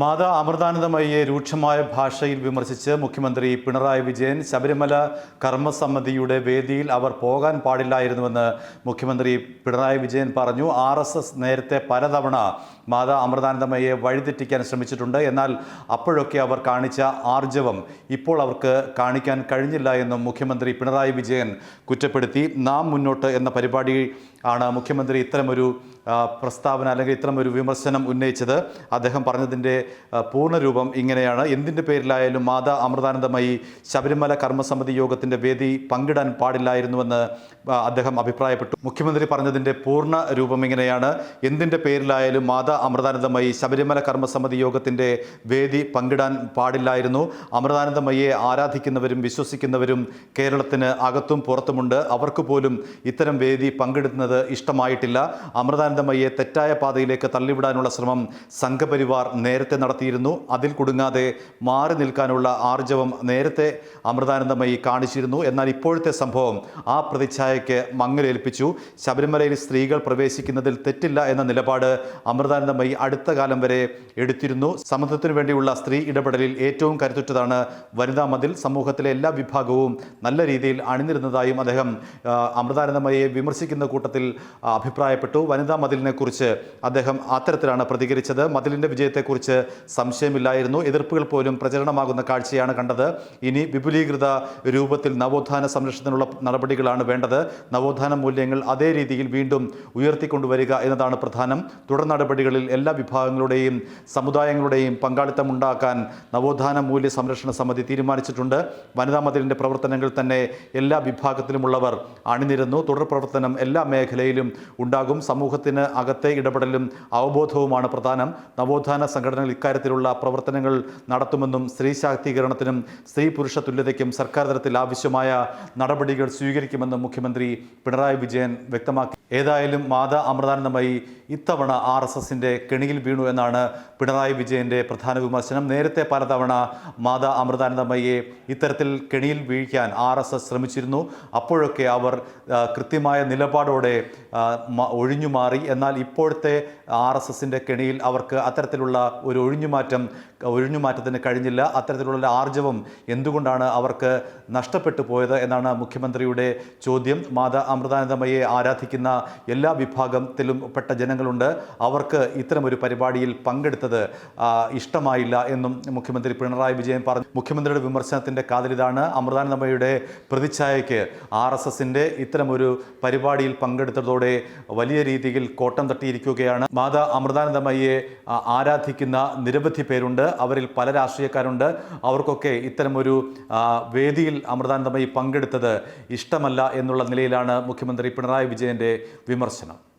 മാതാ അമൃതാനന്ദമയ്യെ രൂക്ഷമായ ഭാഷയിൽ വിമർശിച്ച് മുഖ്യമന്ത്രി പിണറായി വിജയൻ ശബരിമല കർമ്മസമിതിയുടെ വേദിയിൽ അവർ പോകാൻ പാടില്ലായിരുന്നുവെന്ന് മുഖ്യമന്ത്രി പിണറായി വിജയൻ പറഞ്ഞു. ആർ എസ് എസ് നേരത്തെ പലതവണ മാതാ അമൃതാനന്ദമയ്യെ വഴിതെറ്റിക്കാൻ ശ്രമിച്ചിട്ടുണ്ട്. എന്നാൽ അപ്പോഴൊക്കെ അവർ കാണിച്ച ആർജവം ഇപ്പോൾ അവർക്ക് കാണിക്കാൻ കഴിഞ്ഞില്ല എന്നും മുഖ്യമന്ത്രി പിണറായി വിജയൻ കുറ്റപ്പെടുത്തി. നാം മുന്നോട്ട് എന്ന പരിപാടി ആണ് മുഖ്യമന്ത്രി ഇത്തരമൊരു പ്രസ്താവന അല്ലെങ്കിൽ ഇത്തരമൊരു വിമർശനം ഉന്നയിച്ചത്. അദ്ദേഹം പറഞ്ഞതിന്റെ പൂർണരൂപം ഇങ്ങനെയാണ്. എന്തിന്റെ പേരിലായാലും മാതാ അമൃതാനന്ദമയി ശബരിമല കർമ്മസമിതി യോഗത്തിന്റെ വേദി പങ്കിടാൻ പാടില്ലായിരുന്നുവെന്ന് അദ്ദേഹം അഭിപ്രായപ്പെട്ടു. മുഖ്യമന്ത്രി പറഞ്ഞതിന്റെ പൂർണ രൂപം ഇങ്ങനെയാണ്. എന്തിന്റെ പേരിലായാലും മാതാ അമൃതാനന്ദമയി ശബരിമല കർമ്മസമിതി യോഗത്തിന്റെ വേദി പങ്കിടാൻ പാടില്ലായിരുന്നു. അമൃതാനന്ദമയെ ആരാധിക്കുന്നവരും വിശ്വസിക്കുന്നവരും കേരളത്തിന് അകത്തും പുറത്തുമുണ്ട്. അവർക്ക് പോലും ഇത്തരം വേദി പങ്കിടുന്നത് ഇഷ്ടമായിട്ടില്ല. അമൃതാനന്ദമയെ തെറ്റായ പാതയിലേക്ക് തള്ളിവിടാനുള്ള ശ്രമം സംഘപരിവാർ നേരത്തെ നടത്തിയിരുന്നു. അതിൽ കുടുങ്ങാതെ മാറി നിൽക്കാനുള്ള ആർജവം നേരത്തെ അമൃതാനന്ദമയി കാണിച്ചിരുന്നു. എന്നാൽ ഇപ്പോഴത്തെ സംഭവം ആ പ്രതിച്ഛായയ്ക്ക് മങ്ങലേൽപ്പിച്ചു. ശബരിമലയിൽ സ്ത്രീകൾ പ്രവേശിക്കുന്നതിൽ തെറ്റില്ല എന്ന നിലപാട് അമൃതാനന്ദമയി അടുത്ത കാലം വരെ എടുത്തിരുന്നു. സമത്വത്തിനു വേണ്ടിയുള്ള സ്ത്രീ ഇടപെടലിൽ ഏറ്റവും കരുത്തുറ്റതാണ് വനിതാ മതിൽ. സമൂഹത്തിലെ എല്ലാ വിഭാഗവും നല്ല രീതിയിൽ അണിനിരുന്നതായും അദ്ദേഹം അമൃതാനന്ദമയെ വിമർശിക്കുന്ന കൂട്ടത്തിൽ അഭിപ്രായപ്പെട്ടു. വനിതാ മതിലിനെക്കുറിച്ച് അദ്ദേഹം അത്തരത്തിലാണ് പ്രതികരിച്ചത്. മതിലിന്റെ വിജയത്തെക്കുറിച്ച് സംശയമില്ലായിരുന്നു. എതിർപ്പുകൾ പോലും പ്രചരണമാകുന്ന കാഴ്ചയാണ് കണ്ടത്. ഇനി വിപുലീകൃത രൂപത്തിൽ നവോത്ഥാന സംരക്ഷണത്തിനുള്ള നടപടികളാണ് വേണ്ടത്. നവോത്ഥാന മൂല്യങ്ങൾ അതേ രീതിയിൽ വീണ്ടും ഉയർത്തിക്കൊണ്ടുവരിക എന്നതാണ് പ്രധാനം. തുടർ നടപടികളിൽ എല്ലാ വിഭാഗങ്ങളുടെയും സമുദായങ്ങളുടെയും പങ്കാളിത്തം ഉണ്ടാക്കാൻ നവോത്ഥാന മൂല്യ സംരക്ഷണ സമിതി തീരുമാനിച്ചിട്ടുണ്ട്. വനിതാ മതിലിന്റെ പ്രവർത്തനങ്ങൾ തന്നെ എല്ലാ വിഭാഗത്തിലുമുള്ളവർ അണിനിരുന്നു. തുടർ പ്രവർത്തനം എല്ലാ മേഖലയിലും ഉണ്ടാകും. സമൂഹത്തിന് അകത്തെ ഇടപെടലും അവബോധവുമാണ് പ്രധാനം. നവോത്ഥാന സംഘടനകൾ ഇക്കാര്യത്തിലുള്ള പ്രവർത്തനങ്ങൾ നടത്തുമെന്നും സ്ത്രീ ശാക്തീകരണത്തിനും സ്ത്രീ പുരുഷ തുല്യതയ്ക്കും സർക്കാർ തലത്തിൽ ആവശ്യമായ നടപടികൾ സ്വീകരിക്കുമെന്നും മുഖ്യമന്ത്രി പിണറായി വിജയൻ വ്യക്തമാക്കി. ഏതായാലും മാതാ അമൃതാനന്ദമായി ഇത്തവണ ആർ എസ് എസിന്റെ കെണിയിൽ വീണു എന്നാണ് പിണറായി വിജയന്റെ പ്രധാന വിമർശനം. നേരത്തെ പലതവണ മാതാ അമൃതാനന്ദമയ്യെ ഇത്തരത്തിൽ കെണിയിൽ വീഴ്ക്കാൻ ആർ എസ് എസ് ശ്രമിച്ചിരുന്നു. അപ്പോഴൊക്കെ അവർ കൃത്യമായ നിലപാടോടെ ഒഴിഞ്ഞു മാറി ഒഴിഞ്ഞുമാറി. എന്നാൽ ഇപ്പോഴത്തെ ആർ എസ് എസിന്റെ കെണിയിൽ അവർക്ക് അത്തരത്തിലുള്ള ഒരു ഒഴിഞ്ഞുമാറ്റം ഒഴിഞ്ഞുമാറ്റത്തിന് കഴിഞ്ഞില്ല. അത്തരത്തിലുള്ള ആർജവം എന്തുകൊണ്ടാണ് അവർക്ക് നഷ്ടപ്പെട്ടു പോയത് എന്നാണ് മുഖ്യമന്ത്രിയുടെ ചോദ്യം. മാതാ അമൃതാനന്ദമയെ ആരാധിക്കുന്ന എല്ലാ വിഭാഗത്തിലും പെട്ട ജനങ്ങളുണ്ട്. അവർക്ക് ഇത്തരമൊരു പരിപാടിയിൽ പങ്കെടുത്തത് ഇഷ്ടമായില്ല എന്നും മുഖ്യമന്ത്രി പിണറായി വിജയൻ പറഞ്ഞു. മുഖ്യമന്ത്രിയുടെ വിമർശനത്തിന്റെ കാതലിതാണ് അമൃതാനന്ദമയുടെ പ്രതിച്ഛായയ്ക്ക് ആർ എസ് എസിന്റെ ഇത്തരമൊരു പരിപാടിയിൽ പങ്കെടുത്തതോടെ വലിയ രീതിയിൽ കോട്ടം തട്ടിയിരിക്കുകയാണ്. മാതാ അമൃതാനന്ദമയെ ആരാധിക്കുന്ന നിരവധി പേരുണ്ട്. അവരിൽ പല രാഷ്ട്രീയക്കാരുണ്ട്. അവർക്കൊക്കെ ഇത്തരമൊരു വേദിയിൽ അമൃതാനന്ദമയി പങ്കെടുത്തത് ഇഷ്ടമല്ല എന്നുള്ള നിലയിലാണ് മുഖ്യമന്ത്രി പിണറായി വിജയന്റെ വിമർശനം.